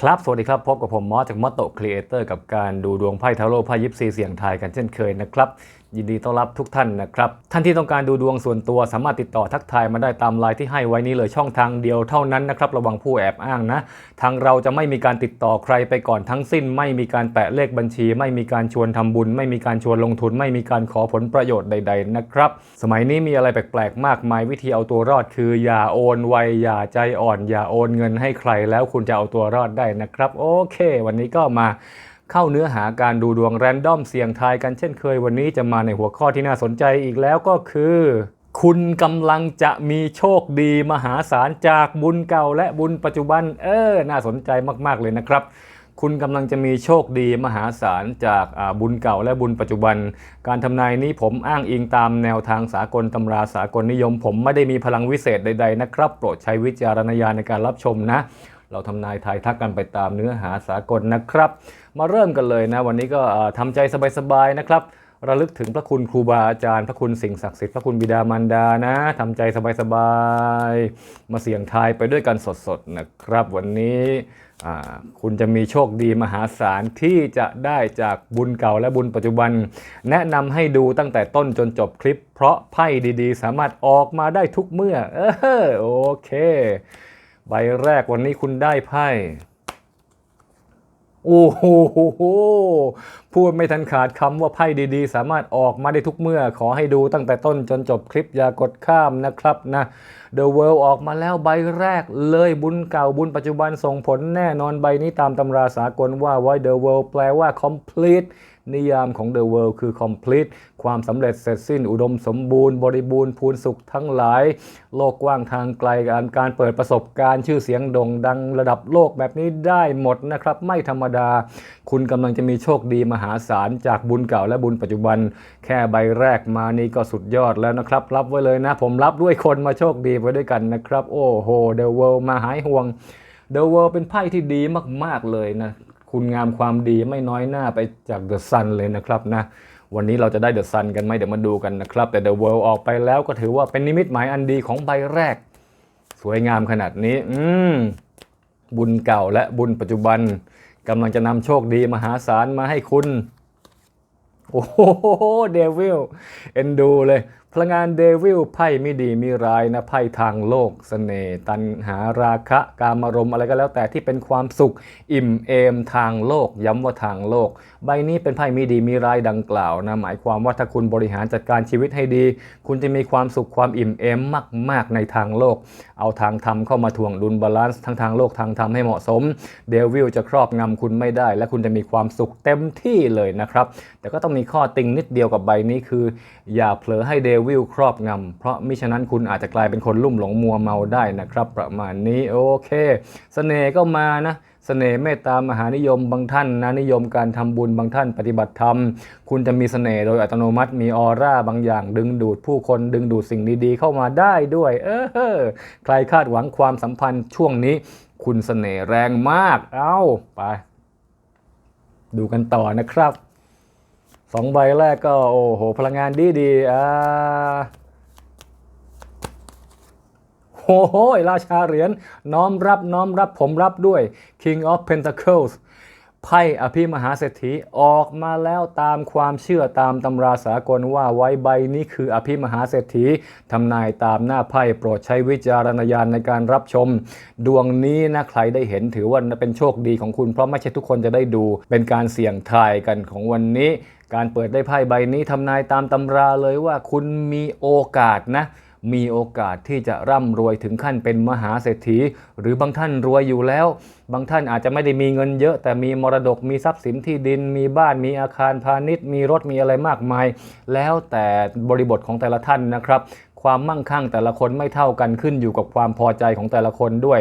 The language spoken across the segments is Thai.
ครับ สวัสดีครับ พบกับผมมอสจากมอตโตครีเอเตอร์กับการดูดวงไพ่ทาโร่ไพ่ยิปซีเสียงทายกันเช่นเคยนะครับ ยินดีต้อนรับทุกท่านนะครับ ท่านที่ต้องการดูดวงส่วนตัวสามารถติดต่อทักทายมาได้ตามไลน์ที่ให้ไว้นี้เลยช่องทางเดียวเท่านั้นนะครับ ระวังผู้แอบอ้างนะ ทางเราจะไม่มีการติดต่อใครไปก่อนทั้งสิ้น ไม่มีการแปะเลขบัญชี ไม่มีการชวนทำบุญ ไม่มีการชวนลงทุน ไม่มีการขอผลประโยชน์ใด ๆ นะครับ สมัยนี้มีอะไรแปลกๆ มากมายวิธีเอาตัวรอด คืออย่าโอนไวอย่าใจอ่อน อย่าโอนเงินให้ใครแล้วคุณจะเอาตัวรอดได้นะครับ โอเค วันนี้ก็มา เข้าเนื้อหาการดูดวงแรนดอมเสี่ยงทายกันเช่นเคยวันนี้จะมาในหัวข้อที่น่าสนใจอีกแล้วก็คือ คุณกำลังจะมีโชคดีมหาศาลจากบุญเก่าและบุญปัจจุบัน เออ น่าสนใจมาก ๆ เลยนะครับ คุณกำลังจะมีโชคดีมหาศาลจากบุญเก่าและบุญปัจจุบัน การทำนายนี้ผมอ้างอิงตามแนวทางสากลตำราสากลนิยม ผมไม่ได้มีพลังวิเศษใด ๆ นะครับ โปรดใช้วิจารณญาณในการรับชมนะ เราทำนายทายทักกันไปตามเนื้อหาสากลนะครับ มาเริ่มกันเลยนะ วันนี้ก็อ่าทำใจสบายๆนะครับระลึกถึงพระคุณครูบาอาจารย์พระคุณสิ่งศักดิ์สิทธิ์พระคุณบิดามารดานะทำใจสบายๆมาเสี่ยงทายไปด้วยกันสดๆนะครับ วันนี้คุณจะมีโชคดีมหาศาลที่จะได้จากบุญเก่าและบุญปัจจุบัน แนะนำให้ดูตั้งแต่ต้นจนจบคลิป เพราะไพ่ดีๆ สามารถออกมาได้ทุกเมื่อเออโอเค ใบแรกวันนี้คุณได้ไพ่ โอ้โหพูดไม่ทันขาดคำว่าไพ่ดีๆ สามารถออกมาได้ทุกเมื่อ ขอให้ดูตั้งแต่ต้นจนจบคลิปอย่ากดข้ามนะครับนะ The World ออกมาแล้วใบแรกเลยบุญเก่าบุญปัจจุบันส่งผลแน่นอนใบนี้ตามตำราสากลว่าไว้ The World แปลว่า complete นิยามของ The World คือ complete ความสำเร็จเสร็จสิ้นอุดมสมบูรณ์บริบูรณ์พูนสุขทั้งหลาย โลกกว้างทางไกลการการเปิดประสบการณ์ชื่อเสียงโด่งดังระดับโลกแบบนี้ได้หมดนะครับ ไม่ธรรมดา คุณกำลังจะมีโชคดีมหาศาลจากบุญเก่าและบุญปัจจุบัน แค่ใบแรกมานี่ก็สุดยอดแล้วนะครับ รับไว้เลยนะ ผมรับด้วยคนมาโชคดีไว้ด้วยกันนะครับ โอ้โห The World มาหายห่วง The World เป็นไพ่ที่ดีมาก ๆ เลยนะ คุณงามความดีไม่น้อยหน้าไปจาก The Sun เลยนะครับนะวันนี้เราจะได้ The Sun กันไหมเดี๋ยวมาดูกันนะครับ แต่ The World ออกไปแล้วก็ถือว่าเป็นนิมิตหมายอันดีของใบแรก สวยงามขนาดนี้ อืมบุญเก่าและบุญปัจจุบันกำลังจะนำโชคดีมหาศาลมาให้คุณ โอ้โหเดวิลเอ็นดูเลย พลังงานเดวิลไพ่ไม่ดีมีร้ายนะไพ่ทางโลกสเสน่ห์ตันหาราคะการมารมอะไรก็แล้วแต่ที่เป็นความสุขอิ่มเอมทางโลก ย้ำว่าทางโลก ใบนี้เป็นไพ่ไม่ดีมีร้ายดังกล่าวนะหมายความว่าถ้าคุณบริหารจัดการชีวิตให้ดี คุณจะมีความสุขความอิ่มเอมมาก ๆ ในทางโลก เอาทางธรรมเข้ามาถ่วงดุลบาลานซ์ทั้งทางโลกทางธรรมให้เหมาะสมเดวิลจะครอบงำคุณไม่ได้ และคุณจะมีความสุขเต็มที่เลยนะครับแต่ก็ต้องมีข้อติงนิดเดียวกับใบนี้คือ อย่าเผลอให้เดววิลครอบงำ เพราะมิฉะนั้นคุณอาจจะกลายเป็นคนลุ่มหลงมัวเมาได้นะครับ ประมาณนี้โอเคเสน่ห์ก็มานะเสน่ห์เมตตามหานิยมบางท่านนะนิยมการทำบุญบางท่านปฏิบัติธรรม คุณจะมีเสน่ห์โดยอัตโนมัติมีออร่าบางอย่าง ดึงดูดผู้คนดึงดูดสิ่งดีๆเข้ามาได้ด้วย เออใครคาดหวังความสัมพันธ์ช่วงนี้ คุณเสน่ห์แรงมาก เอ้าไป ดูกันต่อนะครับ สองใบแรกก็โอ้โห พลังงานดีดีๆอ่าโอ้โหราชาเหรียญน้อมรับน้อมรับผมรับด้วย King of Pentacles ไพ่อภิมหาเศรษฐีออกมาแล้วตามความเชื่อตามตำราสากลว่าไว้ใบนี้คืออภิมหาเศรษฐีทำนายตามหน้าไพ่โปรดใช้วิจารณญาณในการรับชม ดวงนี้นะใครได้เห็นถือว่าเป็นโชคดีของคุณเพราะไม่ใช่ทุกคนจะได้ดู เป็นการเสี่ยงทายกันของวันนี้ การเปิดได้ไพ่ใบนี้ทำนายตามตำราเลยว่าคุณมีโอกาสนะมีโอกาสที่จะร่ำรวยถึงขั้นเป็นมหาเศรษฐี หรือบางท่านรวยอยู่แล้ว บางท่านอาจจะไม่ได้มีเงินเยอะ แต่มีมรดกมีทรัพย์สินที่ดิน มีบ้านมีอาคารพาณิชย์ มีรถมีอะไรมากมาย แล้วแต่บริบทของแต่ละท่านนะครับ ความมั่งคั่งแต่ละคนไม่เท่ากันขึ้นอยู่กับความพอใจของแต่ละคนด้วย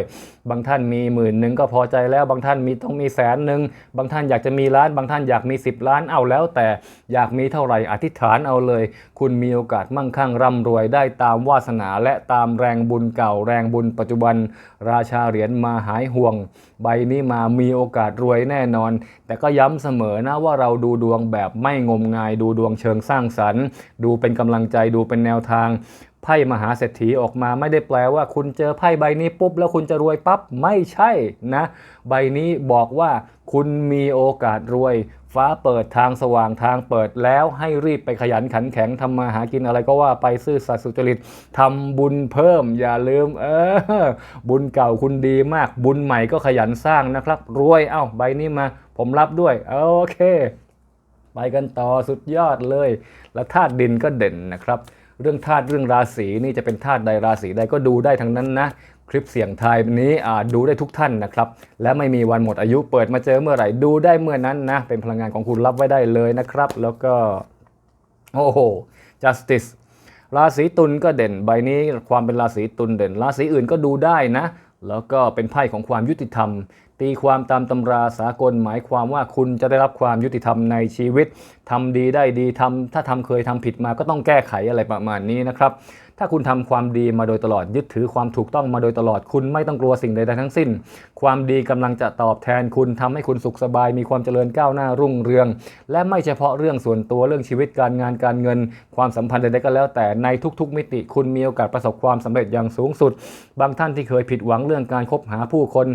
บางท่านมีหมื่นหนึ่งก็พอใจแล้ว บางท่านมีต้องมีแสนหนึ่งบางท่านอยากจะมีล้าน บางท่านอยากมี 10 ล้านเอาแล้ว แต่อยากมีเท่าไหร่อธิษฐานเอาเลย คุณมีโอกาสมั่งคั่งร่ำรวยได้ตามวาสนาและตามแรงบุญเก่าแรงบุญปัจจุบัน ราชาเหรียญมาหายห่วง ใบนี้มามีโอกาสรวยแน่นอน แต่ก็ย้ำเสมอนะว่าเราดูดวงแบบไม่งมงายดูดวงเชิงสร้างสรรค์ ดูเป็นกำลังใจดูเป็นแนวทาง ไพ่มหาเศรษฐีออกมาไม่ได้แปลว่าคุณเจอไพ่ใบนี้ปุ๊บแล้วคุณจะรวยปั๊บไม่ใช่นะ ใบนี้บอกว่าคุณมีโอกาสรวย ฟ้าเปิดทางสว่างทางเปิดแล้วให้รีบไปขยันขันแข็งทำมาหากินอะไรก็ว่าไปซื่อสัตย์สุจริตทำบุญเพิ่มอย่าลืม เออ บุญเก่าคุณดีมาก บุญใหม่ก็ขยันสร้างนะครับ รวยเอ้าใบนี้มา ผมรับด้วยโอเค ไปกันต่อสุดยอดเลย และธาตุดินก็เด่นนะครับ เรื่องธาตุเรื่องราศีนี่จะเป็นธาตุใดราศีใดก็ดูได้ทั้งนั้นนะคลิปเสียงไทยนี้ดูได้ทุกท่านนะครับ และไม่มีวันหมดอายุเปิดมาเจอเมื่อไหร่ดูได้เมื่อนั้นนะ เป็นพลังงานของคุณรับไว้ได้เลยนะครับ แล้วก็ โอ้โห justice ราศีตุลก็เด่นใบนี้ความเป็นราศีตุลเด่น ราศีอื่นก็ดูได้นะ แล้วก็เป็นไพ่ของความยุติธรรม ตีความตามตำราสากลหมายความว่าคุณจะได้รับความยุติธรรมในชีวิตทำดีได้ดีทำถ้าทำเคยทำผิดมาก็ต้องแก้ไขอะไรประมาณนี้นะครับ ถ้าคุณทำความดีมาโดยตลอดยึดถือความถูกต้องมาโดยตลอดคุณไม่ต้องกลัวสิ่งใดๆทั้งสิ้น ความดีกำลังจะตอบแทนคุณทำให้คุณสุขสบาย มีความเจริญก้าวหน้ารุ่งเรือง และไม่เฉพาะเรื่องส่วนตัวเรื่องชีวิตการงานการเงิน ความสัมพันธ์ใดๆก็แล้วแต่ในทุกๆ มิติ คุณมีโอกาสประสบความสำเร็จอย่างสูงสุด บางท่านที่เคยผิดหวังเรื่องการคบหาผู้คน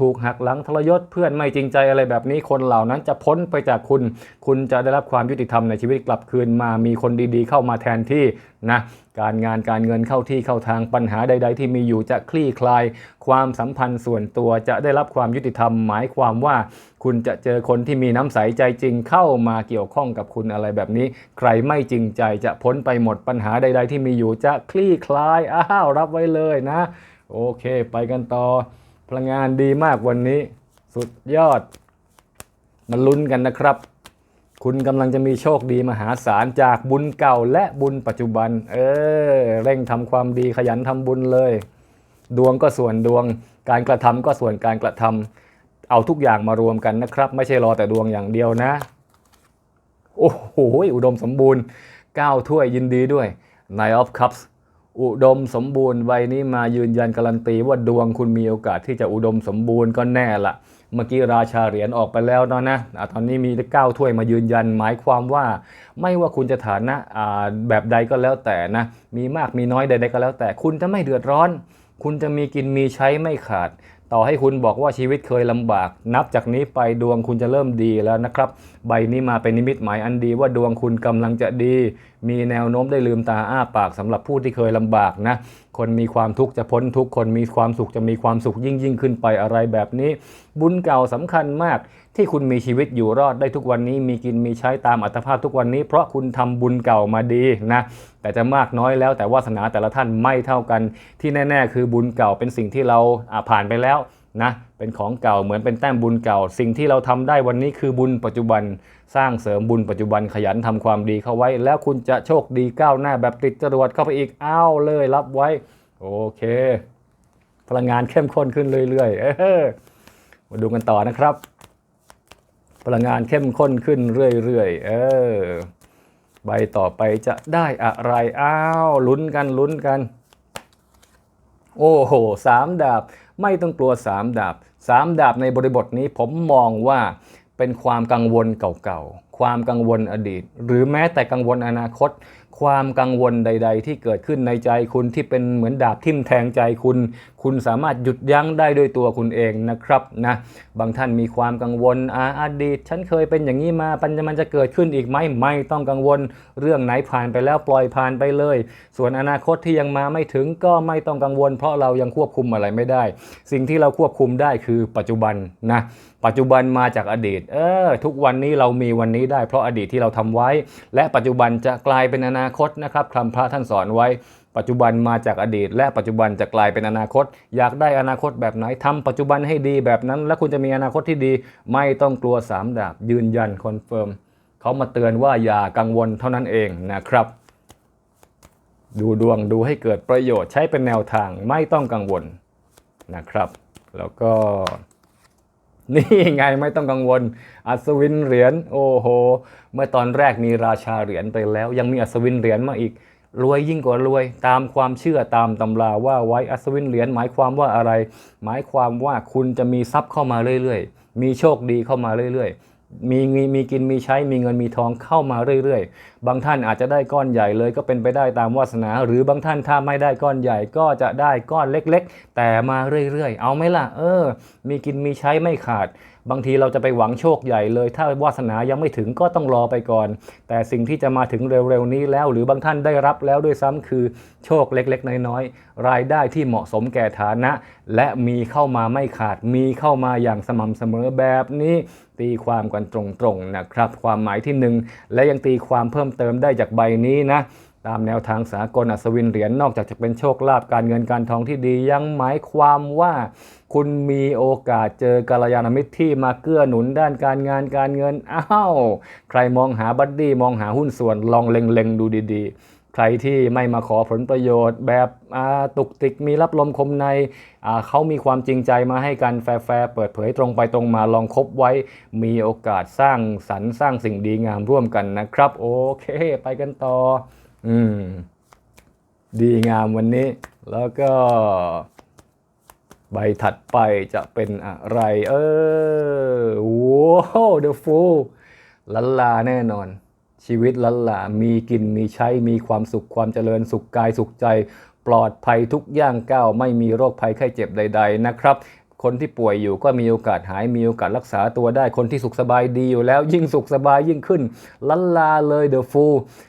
ถูกหักหลังทรยศเพื่อนไม่จริงใจอะไรแบบนี้คนเหล่านั้นจะพ้นไปจากคุณ คุณจะได้รับความยุติธรรมในชีวิตกลับคืนมามีคนดีๆ เข้ามาแทนที่นะ การงานการเงินเข้าที่เข้าทางปัญหาใด ๆ ที่มีอยู่จะคลี่คลาย ความสัมพันธ์ส่วนตัวจะได้รับความยุติธรรม หมายความว่า คุณจะเจอคนที่มีน้ำใสใจจริงเข้ามาเกี่ยวข้องกับคุณอะไรแบบนี้ ใครไม่จริงใจจะพ้นไปหมดปัญหาใด ๆ ที่มีอยู่จะคลี่คลายอ้าวรับไว้เลยนะ โอเค ไปกันต่อ พลังงานดีมากวันนี้ สุดยอดมาลุ้นกันนะครับ คุณกำลังจะมีโชคดีมหาศาลจากบุญเก่าและบุญปัจจุบัน เออ เร่งทำความดีขยันทำบุญเลย ดวงก็ส่วนดวง การกระทำก็ส่วนการกระทำเอาทุกอย่างมารวมกันนะครับ ไม่ใช่รอแต่ดวงอย่างเดียวนะ โอ้โหอุดมสมบูรณ์9ถ้วยยินดีด้วย Nine of Cups อุดมสมบูรณ์ใบนี้มายืนยันการันตีว่าดวงคุณมีโอกาสที่จะอุดมสมบูรณ์ก็แน่ละ เมื่อกี้ราชาเหรียญออกไปแล้วเนาะนะตอนนี้มีเก้าถ้วยมายืนยัน หมายความว่า ไม่ว่าคุณจะฐานะแบบใดก็แล้วแต่นะ มีมากมีน้อยใดๆก็แล้วแต่ คุณจะไม่เดือดร้อน คุณจะมีกินมีใช้ไม่ขาดต่อให้คุณบอกว่าชีวิตเคยลำบาก นับจากนี้ไปดวงคุณจะเริ่มดีแล้วนะครับ ใบนี้มาเป็นนิมิตหมายอันดีว่าดวงคุณกำลังจะดี มีแนวโน้มได้ลืมตาอ้าปากสำหรับผู้ที่เคยลำบากนะ คนมีความทุกข์จะพ้นทุกข์คนมีความสุขจะมีความสุขยิ่งยิ่งขึ้นไปอะไรแบบนี้ บุญเก่าสำคัญมากที่คุณมีชีวิตอยู่รอดได้ทุกวันนี้ มีกินมีใช้ตามอัตภาพทุกวันนี้ เพราะคุณทำบุญเก่ามาดีนะแต่จะมากน้อยแล้วแต่วาสนาแต่ละท่านไม่เท่ากัน ที่แน่ ๆ คือบุญเก่าเป็นสิ่งที่เราอ่าผ่านไปแล้ว นะเป็นของเก่าเหมือนเป็นแต้มบุญเก่า สิ่งที่เราทำได้วันนี้คือบุญปัจจุบันสร้างเสริมบุญปัจจุบันขยันทำความดีเข้าไว้ แล้วคุณจะโชคดีก้าวหน้าแบบติดจรวดเข้าไปอีกอ้าวเลยรับไว้ โอเค พลังงานเข้มข้นขึ้นเรื่อยๆเออมาดูกันต่อนะครับ พลังงานเข้มข้นขึ้นเรื่อยๆเออใบต่อไปจะได้อะไรอ้าวลุ้นกันลุ้นกัน โอ้โหสามดาบ ไม่ต้องกลัวสามดาบสามดาบในบริบทนี้ผมมองว่าเป็นความกังวลเก่าๆ ความกังวลอดีต หรือแม้แต่กังวลอนาคต ความกังวลใด ๆ ที่เกิดขึ้นในใจคุณที่เป็นเหมือนดาบทิ่มแทงใจคุณ คุณสามารถหยุดยั้งได้ด้วยตัวคุณเองนะครับนะบางท่านมีความกังวลอาอดีต ฉันเคยเป็นอย่างนี้มาปัญญามันจะเกิดขึ้นอีกไหมไม่ต้องกังวล เรื่องไหนผ่านไปแล้วปล่อยผ่านไปเลย ส่วนอนาคตที่ยังมาไม่ถึงก็ไม่ต้องกังวล เพราะเรายังควบคุมอะไรไม่ได้ สิ่งที่เราควบคุมได้คือปัจจุบันนะ ปัจจุบันมาจากอดีต เออ ทุกวันนี้เรามีวันนี้ได้เพราะอดีตที่เราทำไว้ และปัจจุบันจะกลายเป็นอนาคตนะครับคำพระท่านสอนไว้ ปัจจุบันมาจากอดีต และปัจจุบันจะกลายเป็นอนาคต อยากได้อนาคตแบบไหนทำปัจจุบันให้ดีแบบนั้น และคุณจะมีอนาคตที่ดี ไม่ต้องกลัวสามดาบยืนยันคอนเฟิร์มเขามาเตือนว่าอย่ากังวลเท่านั้นเองนะครับ ดูดวงดูให้เกิดประโยชน์ใช้เป็นแนวทางไม่ต้องกังวลนะครับ แล้วก็ นี่ไงไม่ต้องกังวล อัศวินเหรียญโอ้โห เมื่อตอนแรกมีราชาเหรียญไปแล้ว ยังมีอัศวินเหรียญมาอีก รวยยิ่งกว่ารวย ตามความเชื่อตามตำราว่าไว้อัศวินเหรียญหมายความว่าอะไร หมายความว่าคุณจะมีทรัพย์เข้ามาเรื่อยๆ มีโชคดีเข้ามาเรื่อยๆ มีมีมีกินมีใช้มีเงินมีทองเข้ามาเรื่อยๆ บางท่านอาจจะได้ก้อนใหญ่เลยก็เป็นไปได้ตามวาสนา หรือบางท่านถ้าไม่ได้ก้อนใหญ่ก็จะได้ก้อนเล็กๆ แต่มาเรื่อยๆ เอาไหมล่ะ เออ มีกินมีใช้ไม่ขาด บางทีเราจะไปหวังโชคใหญ่เลย ถ้าวาสนายังไม่ถึงก็ต้องรอไปก่อน แต่สิ่งที่จะมาถึงเร็วๆนี้แล้ว หรือบางท่านได้รับแล้วด้วยซ้ำคือโชคเล็กๆ น้อยๆ รายได้ที่เหมาะสมแก่ฐานะ และมีเข้ามาไม่ขาดมีเข้ามาอย่างสม่ำเสมอแบบนี้ตีความกันตรงๆนะครับ ความหมายที่หนึ่งและยังตีความเพิ่มเติมได้จากใบนี้นะ ตามแนวทางสากลอัศวินเหรียญนอกจากจะเป็นโชคลาภการเงินการทองที่ดี ยังหมายความว่าคุณมีโอกาสเจอกัลยาณมิตรที่มาเกื้อหนุนด้านการงานการเงินอ้าวใครมองหาบัดดี้มองหาหุ้นส่วนลองเล็งๆดูดีๆ ใครที่ไม่มาขอผลประโยชน์ แบบตุกติกมีรับลมคมในเขามีความจริงใจมาให้กันแฟร์เปิดเผยตรงไปตรงมาลองคบไว้ มีโอกาสสร้างสรรค์สร้างสิ่งดีงามร่วมกันนะครับ โอเค ไปกันต่อ อืม ดีงามวันนี้ แล้วก็ ใบถัดไปจะเป็นอะไร เออว้าวเดอะฟูลันลาแน่นอน ชีวิตลันลา มีกินมีใช้ มีความสุขความเจริญสุขกายสุขใจ ปลอดภัยทุกย่างก้าว ไม่มีโรคภัยไข้เจ็บใด ๆ นะครับ คนที่ป่วยอยู่ก็มีโอกาสหายมีโอกาสรักษาตัวได้คนที่สุขสบายดีอยู่แล้วยิ่งสุขสบายยิ่งขึ้นลันลาเลยเดอะฟู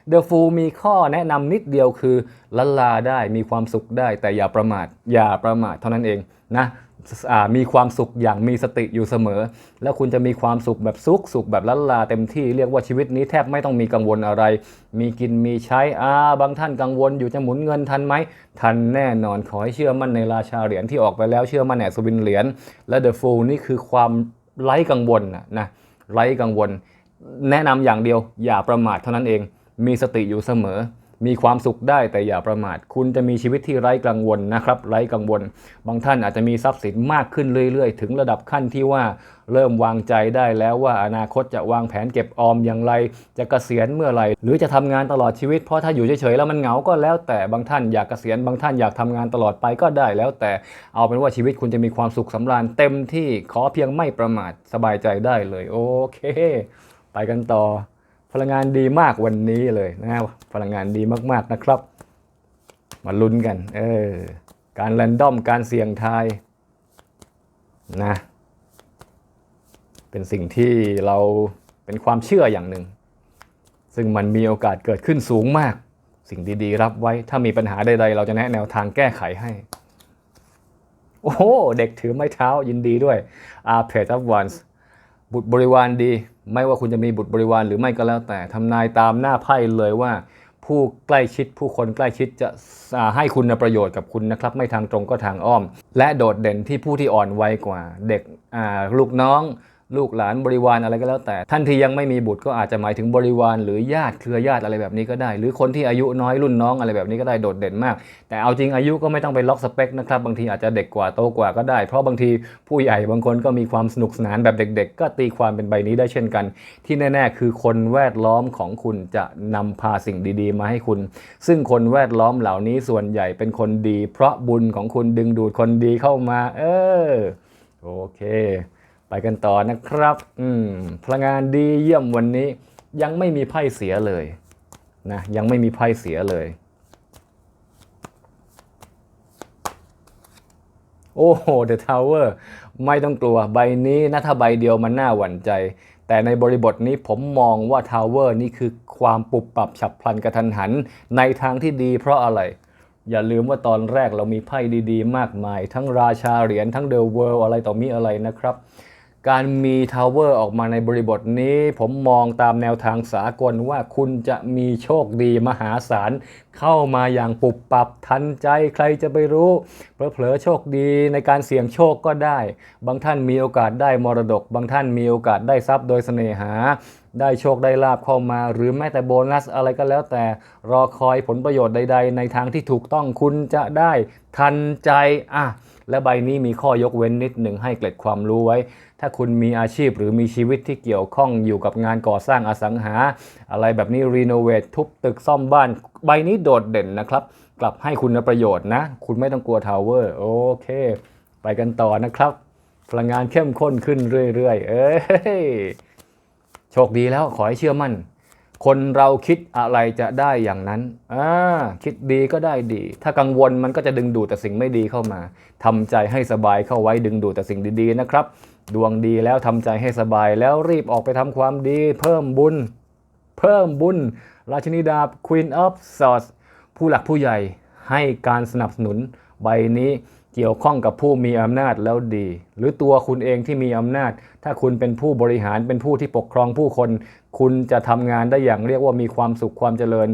เดอะฟูมีข้อแนะนำนิดเดียวคือลันลาได้มีความสุขได้แต่อย่าประมาทอย่าประมาทเท่านั้นเองนะ มีความสุขอย่างมีสติอยู่เสมอ แล้วคุณจะมีความสุขแบบสุขสุขแบบลันลาเต็มที่เรียกว่าชีวิตนี้แทบไม่ต้องมีกังวลอะไร มีกินมีใช้อ่าบางท่านกังวลอยู่จะหมุนเงินทันไหมทันแน่นอนขอให้เชื่อมั่นในราชาเหรียญที่ออกไปแล้วเชื่อมั่นในอัศวินเหรียญและเดอะฟูลนี่คือความไร้กังวลนะนะไร้กังวล แนะนำอย่างเดียวอย่าประมาทเท่านั้นเอง มีสติอยู่เสมอ มีความสุขได้แต่อย่าประมาท คุณจะมีชีวิตที่ไร้กังวลนะครับ ไร้กังวล บางท่านอาจจะมีทรัพย์สินมากขึ้นเรื่อยๆ ถึงระดับขั้นที่ว่าเริ่มวางใจได้แล้วว่าอนาคตจะวางแผนเก็บออมอย่างไร จะเกษียณเมื่อไหร่ หรือจะทำงานตลอดชีวิต เพราะถ้าอยู่เฉยๆแล้วมันเหงาก็แล้ว แต่บางท่านอยากเกษียณบางท่านอยากทำงานตลอดไปก็ได้แล้วแต่เอาเป็นว่าชีวิตคุณจะมีความสุขสำราญเต็มที่ขอเพียงไม่ประมาทสบายใจได้เลย โอเค ไปกันต่อ พลังงานดีมากวันนี้เลยนะครับพลังงานดีมากๆนะครับ มาลุ้นกัน เออ การแรนดอมการเสี่ยงทายนะ เป็นสิ่งที่เราเป็นความเชื่ออย่างหนึ่ง ซึ่งมันมีโอกาสเกิดขึ้นสูงมาก สิ่งดีๆ รับไว้ ถ้ามีปัญหาใดๆ เราจะแนะแนวทางแก้ไขให้ โอ้โห เด็กถือไม้เท้ายินดีด้วย a r p a g e of Wands บุตรบริวารดี ไม่ว่าคุณจะมีบุตรบริวารหรือไม่ก็แล้วแต่ทำนายตามหน้าไพ่เลยว่า ผู้ใกล้ชิดผู้คนใกล้ชิดจะให้คุณประโยชน์กับคุณนะครับ ไม่ทางตรงก็ทางอ้อม และโดดเด่นที่ผู้ที่อ่อนวัยกว่า เด็กลูกน้อง ลูกหลานบริวารอะไรก็แล้วแต่ ท่านที่ยังไม่มีบุตรก็อาจจะหมายถึงบริวาร หรือญาติเครือญาติอะไรแบบนี้ก็ได้ หรือคนที่อายุน้อยรุ่นน้องอะไรแบบนี้ก็ได้โดดเด่นมาก แต่เอาจริงอายุก็ไม่ต้องไปล็อกสเปคนะครับบางทีอาจจะเด็กกว่าโตกว่าก็ได้ เพราะบางทีผู้ใหญ่บางคนก็มีความสนุกสนานแบบเด็ก ๆ ก็ตีความเป็นใบนี้ได้เช่นกัน ที่แน่ ๆ คือคนแวดล้อมของคุณจะนำพาสิ่งดี ๆ มาให้คุณ ซึ่งคนแวดล้อมเหล่านี้ส่วนใหญ่เป็นคนดี เพราะบุญของคุณดึงดูดคนดีเข้ามา เออโอเค ไปกันต่อนะครับ อืม พลังงานดีเยี่ยมวันนี้ ยังไม่มีไพ่เสียเลยนะยังไม่มีไพ่เสียเลย โอ้โห The Tower ไม่ต้องกลัวใบนี้นะถ้าใบเดียวมันน่าหวั่นใจ แต่ในบริบทนี้ผมมองว่า Tower นี่คือความปุบปรับฉับพลันกระทันหัน ในทางที่ดีเพราะอะไร อย่าลืมว่าตอนแรกเรามีไพ่ดีๆ มากมาย ทั้งราชาเหรียญทั้งเดอะเวิลด์อะไรต่อมีอะไรนะครับ การมีทาวเวอร์ออกมาในบริบทนี้ ผมมองตามแนวทางสากลว่าคุณจะมีโชคดีมหาศาลเข้ามาอย่างปุบปับทันใจใครจะไปรู้เผลอๆโชคดีในการเสี่ยงโชคก็ได้ บางท่านมีโอกาสได้มรดก บางท่านมีโอกาสได้ทรัพย์โดยเสน่หา ได้โชคได้ลาบเข้ามา หรือแม้แต่โบนัสอะไรก็แล้วแต่รอคอยผลประโยชน์ใด ๆ ในทางที่ถูกต้องคุณจะได้ทันใจอะ และใบนี้มีข้อยกเว้นนิดหนึ่งให้เกล็ดความรู้ไว้ ถ้าคุณมีอาชีพหรือมีชีวิตที่เกี่ยวข้องอยู่กับงานก่อสร้างอสังหา อะไรแบบนี้รีโนเวททุบตึกซ่อมบ้าน ใบนี้โดดเด่นนะครับ กลับให้คุณประโยชน์นะ คุณไม่ต้องกลัวทาวเวอร์โอเค ไปกันต่อนะครับ พลังงานเข้มข้นขึ้นเรื่อยๆ เอ้ยโชคดีแล้วขอให้เชื่อมั่น คนเราคิดอะไรจะได้อย่างนั้นอ่าคิดดีก็ได้ดี ถ้ากังวลมันก็จะดึงดูดแต่สิ่งไม่ดีเข้ามาทำใจให้สบายเข้าไว้ดึงดูดแต่สิ่งดีๆนะครับ ดวงดีแล้วทำใจให้สบายแล้วรีบออกไปทำความดี เพิ่มบุญ เพิ่มบุญ ราชินีดาบ Queen of Swords ผู้หลักผู้ใหญ่ให้การสนับสนุนใบนี้เกี่ยวข้องกับผู้มีอำนาจแล้วดี หรือตัวคุณเองที่มีอำนาจ ถ้าคุณเป็นผู้บริหารเป็นผู้ที่ปกครองผู้คน คุณจะทำงานได้อย่างเรียกว่ามีความสุขความเจริญ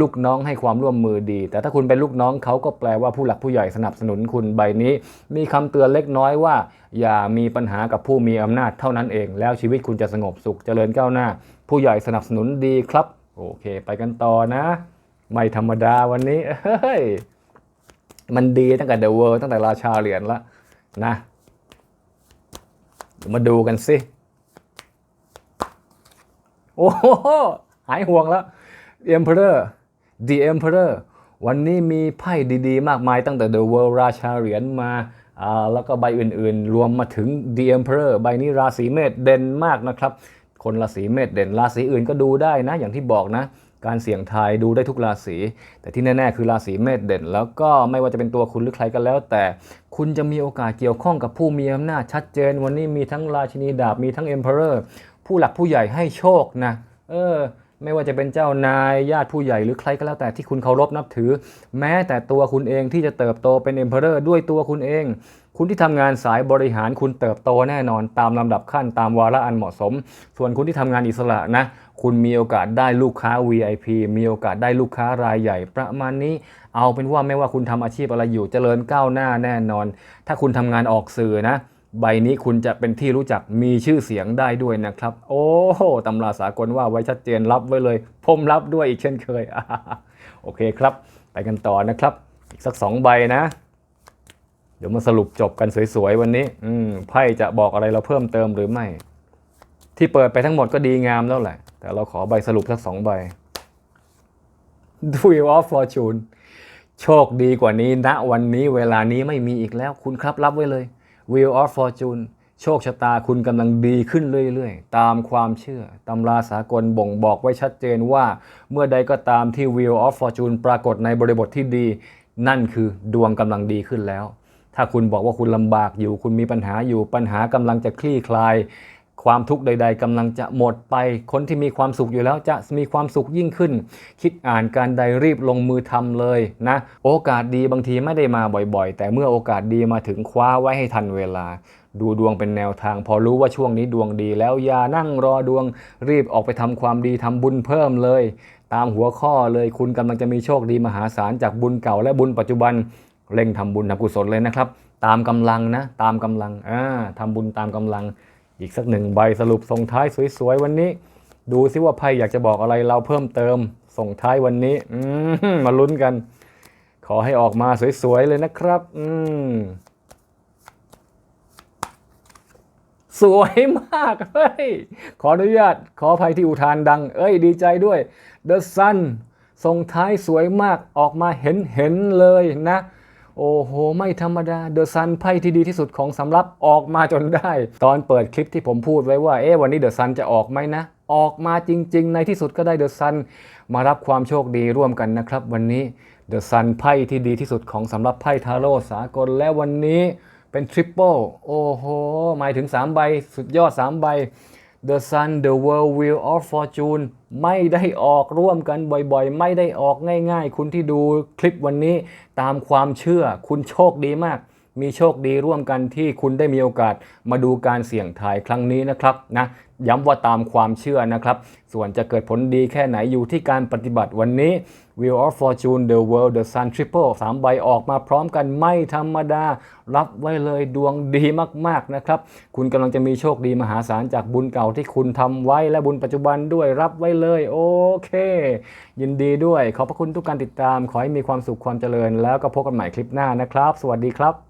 ลูกน้องให้ความร่วมมือดี แต่ถ้าคุณเป็นลูกน้องเขาก็แปลว่าผู้หลักผู้ใหญ่สนับสนุนคุณใบนี้ มีคำเตือนเล็กน้อยว่า อย่ามีปัญหากับผู้มีอำนาจเท่านั้นเอง แล้วชีวิตคุณจะสงบสุขเจริญก้าวหน้า ผู้ใหญ่สนับสนุนดีครับ โอเค ไปกันต่อนะ ไม่ธรรมดาวันนี้เฮ้ยมันดีตั้งแต่เดอะเวิร์ตั้งแต่ราชาเหรียญละนะมาดูกันสิ โอ้โหหายห่วงแล้ว The Emperor The Emperor วันนี้มีไพ่ดีๆ มากมายตั้งแต่ The World ราชาเหรียญมาอ่าแล้วก็ใบอื่นๆ รวมมาถึง The Emperor ใบนี้ราศีเมษเด่นมากนะครับ คนราศีเมษเด่นราศีอื่นก็ดูได้นะ อย่างที่บอกนะ การเสี่ยงทายดูได้ทุกราศี แต่ที่แน่ๆ คือราศีเมษเด่น แล้วก็ไม่ว่าจะเป็นตัวคุณหรือใครก็แล้ว แต่คุณจะมีโอกาสเกี่ยวข้องกับผู้มีอำนาจชัดเจน วันนี้มีทั้งราชินีดาบมีทั้ง Emperor ผู้หลักผู้ใหญ่ให้โชคนะ เออ ไม่ว่าจะเป็นเจ้านายญาติผู้ใหญ่หรือใครก็แล้วแต่ที่คุณเคารพนับถือ แม้แต่ตัวคุณเองที่จะเติบโตเป็น Emperor ด้วยตัวคุณเอง คุณที่ทำงานสายบริหารคุณเติบโตแน่นอน ตามลำดับขั้นตามวาระอันเหมาะสม ส่วนคุณที่ทำงานอิสระนะ คุณมีโอกาสได้ลูกค้า VIP มีโอกาสได้ลูกค้ารายใหญ่ ประมาณนี้ เอาเป็นว่าไม่ว่าคุณทำอาชีพอะไรอยู่เจริญก้าวหน้าแน่นอน ถ้าคุณทำงานออกสื่อนะ ใบนี้คุณจะเป็นที่รู้จักมีชื่อเสียงได้ด้วยนะครับ โอ้โหตำราสากลว่าไว้ชัดเจนรับไว้เลย ผมรับด้วยอีกเช่นเคย โอเคครับ ไปกันต่อนะครับ อีกสักสองใบนะ เดี๋ยวมาสรุปจบกันสวยๆวันนี้ อืมไพ่จะบอกอะไรเราเพิ่มเติมหรือไม่ ที่เปิดไปทั้งหมดก็ดีงามแล้วแหละ แต่เราขอใบสรุปสักสองใบ Wheel of Fortune โชคดีกว่านี้ณวันนี้เวลานี้ไม่มีอีกแล้วคุณครับรับไว้เลย Wheel of Fortune โชคชะตาคุณกำลังดีขึ้นเรื่อยๆ ตามความเชื่อ ตำราสากลบ่งบอกไว้ชัดเจนว่า เมื่อใดก็ตามที่ Wheel of Fortune ปรากฏในบริบทที่ดี นั่นคือดวงกำลังดีขึ้นแล้ว ถ้าคุณบอกว่าคุณลำบากอยู่ คุณมีปัญหาอยู่ปัญหากำลังจะคลี่คลาย ความทุกข์ใด ๆกำลังจะหมดไป คนที่มีความสุขอยู่แล้วจะมีความสุขยิ่งขึ้น คิดอ่านการใดรีบลงมือทำเลยนะ โอกาสดีบางทีไม่ได้มาบ่อยๆ แต่เมื่อโอกาสดีมาถึงคว้าไว้ให้ทันเวลา ดูดวงเป็นแนวทาง พอรู้ว่าช่วงนี้ดวงดีแล้วอย่านั่งรอดวง รีบออกไปทำความดีทำบุญเพิ่มเลย ตามหัวข้อเลยคุณกำลังจะมีโชคดีมหาศาลจากบุญเก่าและบุญปัจจุบันเร่งทำบุญทำกุศลเลยนะครับ ตามกำลังนะ ตามกำลังอ่าทำบุญตามกำลัง อีกสักหนึ่งใบสรุปส่งท้ายสวยๆวันนี้ ดูซิว่าไพ่อยากจะบอกอะไรเราเพิ่มเติม ส่งท้ายวันนี้อมาลุ้นกัน ขอให้ออกมาสวยๆเลยนะครับ อืมสวยมากเฮ้ยขออนุญาตขออภัยที่อุทานดัง เอ้ยดีใจด้วย The Sun ส่งท้ายสวยมากออกมาเห็นเห็นๆเลยนะ โอ้โห ไม่ธรรมดาเดอะซันไพ่ที่ดีที่สุดของสำรับออกมาจนได้ ตอนเปิดคลิปที่ผมพูดไว้ว่า เอ๊ะวันนี้เดอะซันจะออกไหมนะ ออกมาจริง ๆ ในที่สุดก็ได้เดอะซันมารับความโชคดีร่วมกันนะครับ วันนี้เดอะซันไพ่ที่ดีที่สุดของสำรับไพ่ทาโร่สากลและวันนี้เป็นทริปเปิลโอ้โห หมายถึง 3 ใบ สุดยอด 3 ใบ The Sun The World Wheel of Fortune ไม่ได้ออกร่วมกันบ่อยๆ ไม่ได้ออกง่ายๆ คุณที่ดูคลิปวันนี้ตามความเชื่อคุณโชคดีมาก มีโชคดีร่วมกันที่คุณได้มีโอกาสมาดูการเสี่ยงทายครั้งนี้นะครับนะย้ำว่าตามความเชื่อนะครับ ส่วนจะเกิดผลดีแค่ไหนอยู่ที่การปฏิบัติวันนี้ Wheel of Fortune The World The Sun Triple สามใบออกมาพร้อมกันไม่ธรรมดา รับไว้เลยดวงดีมากๆนะครับ คุณกำลังจะมีโชคดีมหาศาลจากบุญเก่าที่คุณทำไว้และบุญปัจจุบันด้วยรับไว้เลย โอเค ยินดีด้วย ขอบพระคุณทุกการติดตาม ขอให้มีความสุขความเจริญ แล้วก็พบกันใหม่คลิปหน้านะครับ สวัสดีครับ